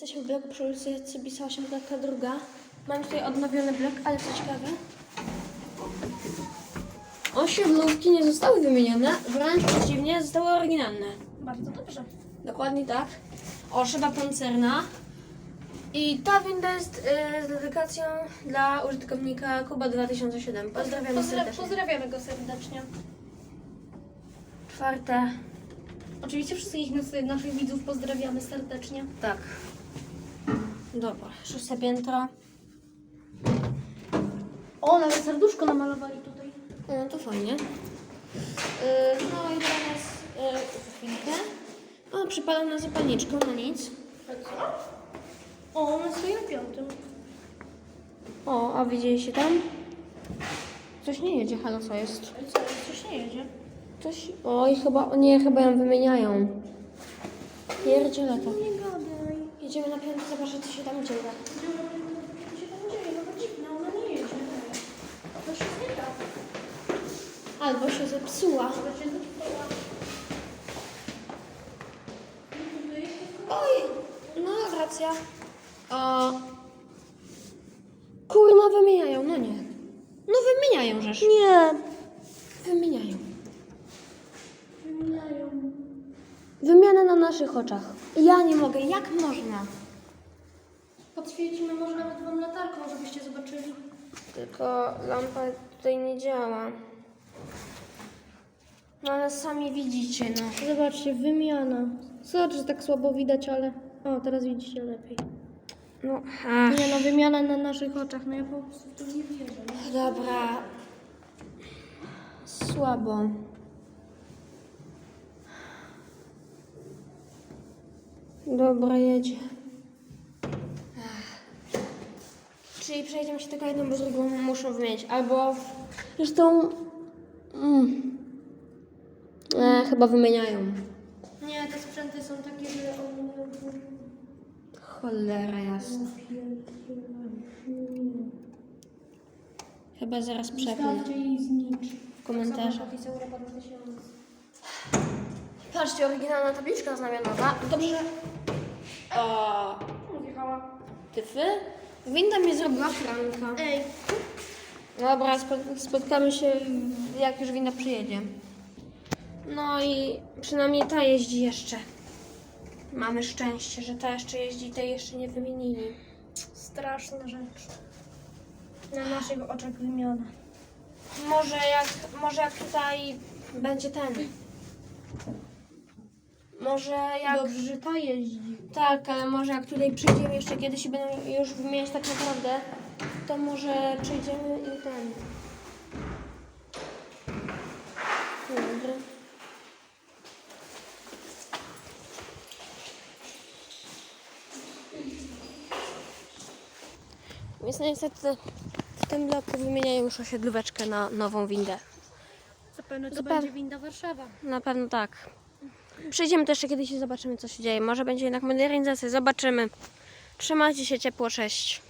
Jesteśmy w bloku przy ulicy Cybisa 8, klatka druga. Mam tutaj odnowiony blok, ale co ciekawe, osiedlówki nie zostały wymienione, wręcz przeciwnie, zostały oryginalne. Bardzo dobrze. Dokładnie tak. O, szyba pancerna. I ta winda jest y, z dedykacją dla użytkownika Kuba 2007. Pozdrawiamy Pozdra- serdecznie. pozdrawiamy go serdecznie. Czwarte. Oczywiście wszystkich nas- naszych widzów pozdrawiamy serdecznie. Tak. Dobra, szóste piętro. O, nawet serduszko namalowali tutaj. No to fajnie. Yy, no i teraz yy, chwilkę. O, przypadam na zapalniczkę, no nic. O, on stoi na piątym. O, a widzieliście tam? Coś nie jedzie, halo, co jest? Co, coś nie jedzie? Coś, oj, chyba, nie, chyba ją wymieniają. Pierdziele to. Nie gadaj. Zobaczyć co się tam dzieje. Co się tam dzieje? No to dziwne, ona nie jedzie. To się nie da. Albo się zepsuła. To się zepsuła. Oj, no racja. O. Kurna, wymieniają, no nie. No wymieniają rzecz. Nie. Wymieniają. Wymieniają. Wymiana na naszych oczach. Ja nie mogę, jak można? Podświecimy może nawet wam latarką, żebyście zobaczyli. Tylko lampa tutaj nie działa. No ale sami widzicie, no. Zobaczcie, wymiana. Zobacz, że tak słabo widać, ale... O, teraz widzicie lepiej. No, ach. Nie no, wymiana na naszych oczach, no ja po prostu w to nie wierzę. nie? Dobra. Słabo. Dobra, jedzie. Ach. Czyli przejdziemy się tylko jedną, bo drugą muszą wymienić. Albo zresztą... Mm, e, chyba wymieniają. Nie, te sprzęty są takie, że one... Cholera jasna. Chyba zaraz przepnę Zostawcie i znicz. w komentarzach. Zapis Europa 2000. Patrzcie, oryginalna tabliczka znamionowa. Dobrze, że... O, tyfy? Winda mi zrobiła franka. Ej, Dobra, spo- spotkamy się, jak już winda przyjedzie. No i przynajmniej ta jeździ jeszcze. Mamy szczęście, że ta jeszcze jeździ, tej jeszcze nie wymienili. straszna rzecz. Na naszych oczach wymiana. Może jak, może jak tutaj będzie ten. Może jak... Dobrze, że ta jeździ. Tak, ale może jak tutaj przyjdziemy jeszcze kiedyś i będą już wymieniać tak naprawdę, to może przyjdziemy i ten. Dobra. Więc niestety w tym bloku wymieniają już osiedlóweczkę na nową windę. Zapewne to Zapewne. będzie winda Warszawa. Na pewno tak. Przyjdziemy też jeszcze kiedyś i zobaczymy, co się dzieje. Może będzie jednak modernizacja. Zobaczymy. Trzymajcie się ciepło, cześć.